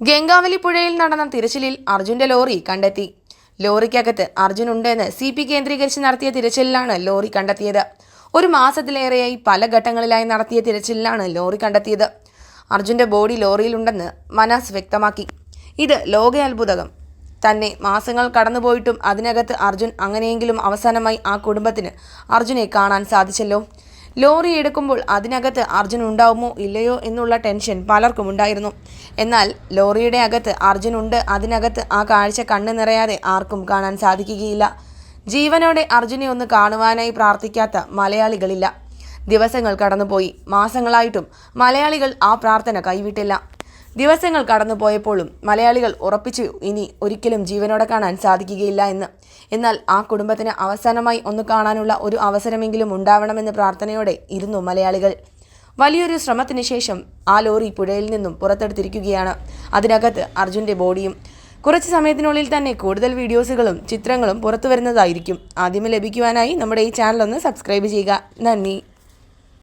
ഗംഗാവലി പുഴയിൽ നടന്ന തിരച്ചിലിൽ അർജുന്റെ ലോറി കണ്ടെത്തി. ലോറിക്കകത്ത് അർജുൻ ഉണ്ടെന്ന് സി പി കേന്ദ്രീകരിച്ച് നടത്തിയ തിരച്ചിലിലാണ് ലോറി കണ്ടെത്തിയത്. ഒരു മാസത്തിലേറെയായി പല ഘട്ടങ്ങളിലായി നടത്തിയ തിരച്ചിലിലാണ് ലോറി കണ്ടെത്തിയത്. അർജുന്റെ ബോഡി ലോറിയിലുണ്ടെന്ന് മനാസ് വ്യക്തമാക്കി. ഇത് ലോക അത്ഭുതകം. തന്നെ മാസങ്ങൾ കടന്നുപോയിട്ടും അതിനകത്ത് അർജുൻ അങ്ങനെയെങ്കിലും അവസാനമായി ആ കുടുംബത്തിന് അർജുനെ കാണാൻ സാധിച്ചല്ലോ. ലോറി എടുക്കുമ്പോൾ അതിനകത്ത് അർജുൻ ഉണ്ടാവുമോ ഇല്ലയോ എന്നുള്ള ടെൻഷൻ പലർക്കും ഉണ്ടായിരുന്നു. എന്നാൽ ലോറിയുടെ അകത്ത് അർജുൻ ഉണ്ട്. അതിനകത്ത് ആ കാഴ്ച കണ്ണു നിറയാതെ ആർക്കും കാണാൻ സാധിക്കുകയില്ല. ജീവനോടെ അർജുനെ ഒന്ന് കാണുവാനായി പ്രാർത്ഥിക്കാത്ത മലയാളികളില്ല. ദിവസങ്ങൾ കടന്നുപോയി. മാസങ്ങളായിട്ടും മലയാളികൾ ആ പ്രാർത്ഥന കൈവിട്ടില്ല. ദിവസങ്ങൾ കടന്നുപോയപ്പോഴും മലയാളികൾ ഉറപ്പിച്ചു ഇനി ഒരിക്കലും ജീവനോടെ കാണാൻ സാധിക്കുകയില്ല എന്ന്. എന്നാൽ ആ കുടുംബത്തിന് അവസാനമായി ഒന്ന് കാണാനുള്ള ഒരു അവസരമെങ്കിലും ഉണ്ടാവണമെന്ന് പ്രാർത്ഥനയോടെ ഇരുന്നു മലയാളികൾ. വലിയൊരു ശ്രമത്തിന് ശേഷം ആ ലോറി പുഴയിൽ നിന്നും പുറത്തെടുത്തിരിക്കുകയാണ്. അതിനകത്ത് അർജുന്റെ ബോഡിയും കുറച്ച് സമയത്തിനുള്ളിൽ തന്നെ കൂടുതൽ വീഡിയോസുകളും ചിത്രങ്ങളും പുറത്തു വരുന്നതായിരിക്കും ആദ്യമേ ലഭിക്കുവാനായി നമ്മുടെ ഈ ചാനൽ ഒന്ന് സബ്സ്ക്രൈബ് ചെയ്യുക. നന്ദി.